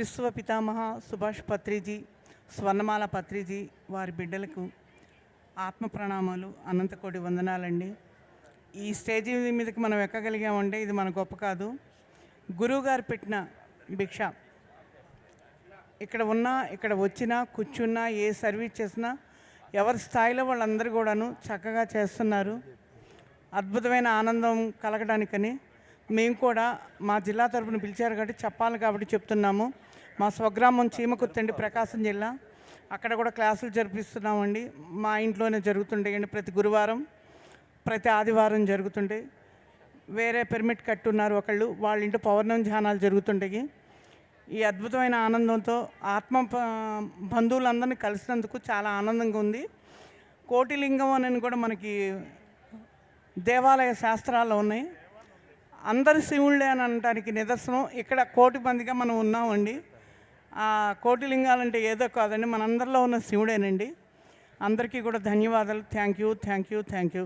విశ్వ పితామహ సుభాష్ పత్రిజీ స్వర్ణమాల పత్రిజీ వారి బిడ్డలకు ఆత్మ ప్రణామాలు అనంతకోటి వందనాలండి. ఈ స్టేజీ మీదకి మనం ఎక్కగలిగామంటే ఇది మన గొప్ప కాదు. గురువుగారు పెట్టిన భిక్ష. ఇక్కడ ఉన్నా ఇక్కడ వచ్చినా కూర్చున్నా ఏ సర్వీస్ చేసినా ఎవరి స్థాయిలో వాళ్ళందరూ కూడాను చక్కగా చేస్తున్నారు. అద్భుతమైన ఆనందం కలగడానికని మేము కూడా మా జిల్లా తరఫున పిలిచారు కాబట్టి చెప్పాలి కాబట్టి చెప్తున్నాము. మా స్వగ్రామం చీమకుత్తండి ప్రకాశం జిల్లా. అక్కడ కూడా క్లాసులు జరిపిస్తున్నామండి. మా ఇంట్లోనే జరుగుతుండేయండి ప్రతి గురువారం ప్రతి ఆదివారం జరుగుతుండే వేరే పిరమిడ్ కట్టున్నారు ఒకళ్ళు వాళ్ళ ఇంటి పౌర్ణం ధ్యానాలు జరుగుతుండేవి ఈ అద్భుతమైన ఆనందంతో ఆత్మ ప- బంధువులందరినీ కలిసినందుకు చాలా ఆనందంగా ఉంది. కోటిలింగం అని కూడా మనకి దేవాలయ శాస్త్రాల్లో ఉన్నాయి. అందరు శివుళ్ళే అని అనడానికి నిదర్శనం. ఇక్కడ కోటి మందిగా మనం ఉన్నామండి. ఆ కోటి లింగాలంటే ఏదో కాదండి. మనందరిలో ఉన్న శివుడేనండి. అందరికీ కూడా ధన్యవాదాలు. Thank you thank you thank you.